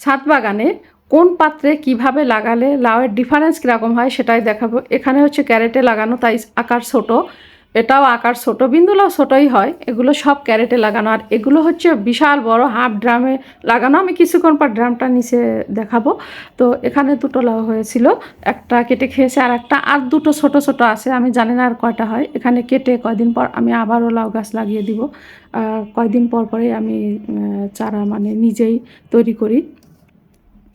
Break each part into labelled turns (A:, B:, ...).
A: ছাদ বাগানে কোন পাত্রে কীভাবে লাগালে লাউয়ের ডিফারেন্স কীরকম হয় সেটাই দেখাবো। এখানে হচ্ছে ক্যারেটে লাগানো, তাই আকার ছোট। এটাও আকার ছোট, বিন্দুলাও ছোটোই হয়। এগুলো সব ক্যারেটে লাগানো। আর এগুলো হচ্ছে বিশাল বড় হাফ ড্রামে লাগানো। আমি কিছুক্ষণ পর ড্রামটা নিচে দেখাবো। তো এখানে দুটো লাউ হয়েছিল। একটা কেটে খেয়েছে আর একটা, আর দুটো ছোট ছোট আছে। আমি জানি না আর কয়টা হয়। এখানে কেটে কয়দিন পর আমি আবারও লাউ গাছ লাগিয়ে দিব। কয়দিন পর পরে আমি চারা মানে নিজেই তৈরি করি।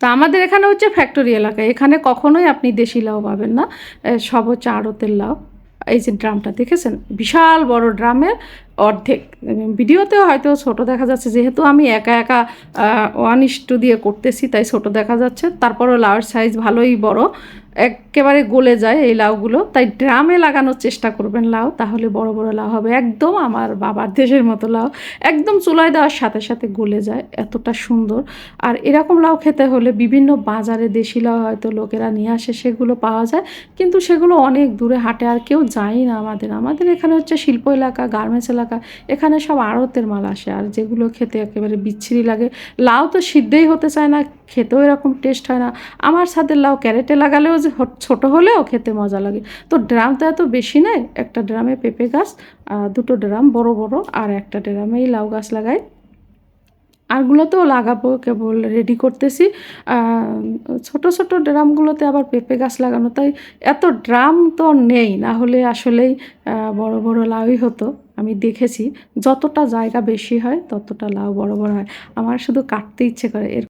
A: তা আমাদের এখানে হচ্ছে ফ্যাক্টরি এলাকা। এখানে কখনোই আপনি দেশি লাউ পাবেন না। সব হচ্ছে আড়তের লাউ। এই যে ড্রামটা, দেখেছেন? বিশাল বড় ড্রামের অর্ধেক। ভিডিওতেও হয়তো ছোট দেখা যাচ্ছে, যেহেতু আমি একা একা ওয়ান ইস্টু দিয়ে করতেছি, তাই ছোট দেখা যাচ্ছে। তারপরও লাউয়ের সাইজ ভালোই বড়। একেবারে গলে যায় এই লাউগুলো। তাই ড্রামে লাগানোর চেষ্টা করবেন লাউ, তাহলে বড় বড় লাউ হবে। একদম আমার বাবার দেশের মতো লাউ। একদম চুলায় দেওয়ার সাথে সাথে গলে যায়, এতটা সুন্দর। আর এরকম লাউ খেতে হলে বিভিন্ন বাজারে দেশি লাউ হয়তো লোকেরা নিয়ে আসে, সেগুলো পাওয়া যায়। কিন্তু সেগুলো অনেক দূরে হাটে, আর কেউ যায় না আমাদের। আমাদের এখানে হচ্ছে শিল্প এলাকা গার্মেন্টস এলাকা এখানে সব আড়তের মাল আসে, আর যেগুলো খেতে একেবারে বিচ্ছিরি লাগে। লাউ তো সিদ্ধই হতে চায় না, খেতেও এরকম টেস্ট হয় না। আমার সাথে লাউ ক্যারেটে লাগালেও যে ছোট হলেও খেতে মজা লাগে। তো ড্রাম তো এত বেশি নেই, একটা ড্রামে পেঁপে গাছ দুটো ড্রাম বড় বড়, আর একটা ড্রামেই লাউ গাছ লাগাই। আরগুলোতেও লাগাবো, কেবল রেডি করতেছি। ছোট ছোট ড্রামগুলোতে আবার পেঁপে গাছ লাগানো, তাই এত ড্রাম তো নেই, না হলে আসলেই বড় বড় লাউই হতো। আমি দেখেছি, যতটা জায়গা বেশি হয়, ততটা লাউ বড় বড় হয়। আমার শুধু কাটতে ইচ্ছে করে। এর